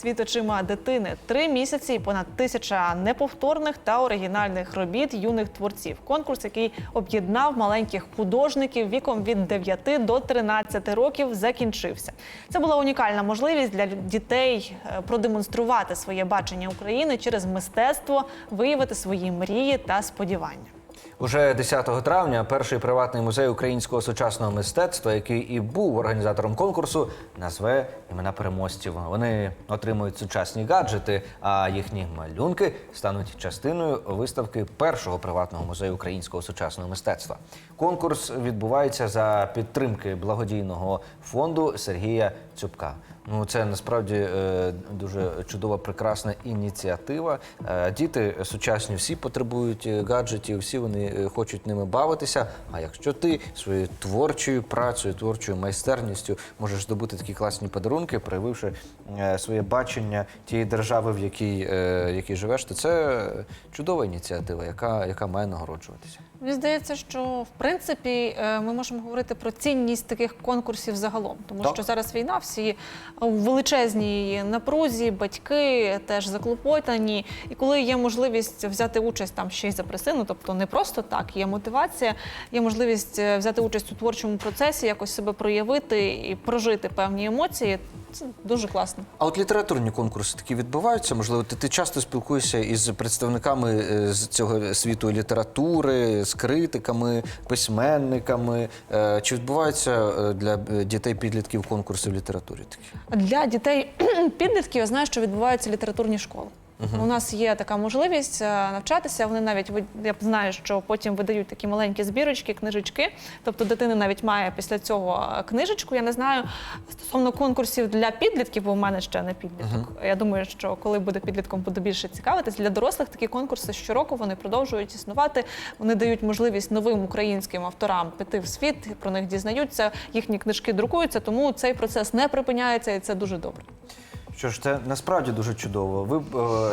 Світ очима дитини три місяці і понад тисяча неповторних та оригінальних робіт юних творців. Конкурс, який об'єднав маленьких художників віком від 9 до 13 років, закінчився. Це була унікальна можливість для дітей е, продемонструвати своє бачення України через мистецтво, виявити свої мрії та сподівання. Уже 10 травня перший приватний музей українського сучасного мистецтва, який і був організатором конкурсу, назве імена переможців. Вони отримують сучасні гаджети, а їхні малюнки стануть частиною виставки першого приватного музею українського сучасного мистецтва. Конкурс відбувається за підтримки благодійного фонду Сергія Цюбка. Ну, це насправді е, дуже чудова, прекрасна ініціатива. Е, діти сучасні всі потребують е, гаджетів, всі вони е, хочуть ними бавитися. А якщо ти своєю творчою працею, творчою майстерністю можеш здобути такі класні подарунки, проявивши е, своє бачення тієї держави, в якій, е, в якій живеш, то це чудова ініціатива, яка, яка має нагороджуватися. Мені здається, що в принципі ми можемо говорити про цінність таких конкурсів загалом, тому Так. що зараз війна, всі у величезній напрузі, батьки теж заклопотані. І коли є можливість взяти участь там ще й за присину, тобто не просто так, є мотивація, є можливість е, взяти участь у творчому процесі, якось себе проявити і прожити певні емоції. Це дуже класно. А от літературні конкурси такі відбуваються. Можливо, ти, ти часто спілкуєшся із представниками е, з цього світу літератури, з критиками, письменниками. Е, Чи відбуваються для дітей підлітків конкурси в літературі такі? Для дітей підлітків я знаю, що відбуваються літературні школи. У нас є така можливість е, навчатися. Вони навіть я знаю, що потім видають такі маленькі збірочки, книжечки. Тобто дитина навіть має після цього е, книжечку. Я не знаю стосовно конкурсів для підлітків, бо в мене ще не підліток. Я думаю, що коли буде підлітком, буде більше цікавитись. Для дорослих такі конкурси щороку вони продовжують існувати. Вони дають можливість новим українським авторам піти в світ, про них дізнаються, їхні книжки друкуються, тому цей процес не припиняється, і це дуже добре. Що ж, це насправді дуже чудово. Ви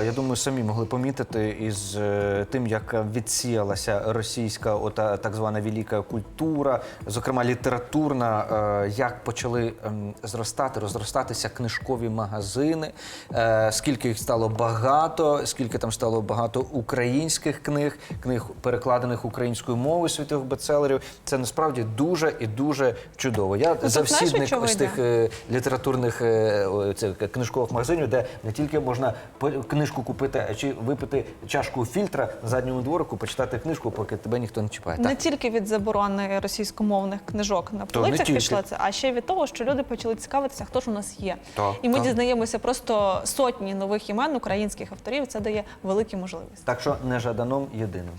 е, я думаю, самі могли помітити із е, тим, як відсіялася російська ота так звана велика культура, зокрема літературна, е, як почали ем, зростати, розростатися книжкові магазини, скільки їх стало багато, скільки там стало багато українських книг, книг перекладених українською мовою світових бестселерів. Це насправді дуже і дуже чудово. Я Ну, завсідник ось тих літературних о, це, книжкових магазинів, де не тільки можна книжку купити, а чи випити чашку фільтра на задньому дворику, почитати книжку, поки тебе ніхто не чіпає. Не Так. тільки від заборони російськомовних книжок на полицях пішло це, а ще й від того, що люди почали цікавитися, хто ж у нас є. Так, і ми так. дізнаємося просто сотні нових імен українських авторів. Це дає великі можливості. Так що не жаданом єдиним.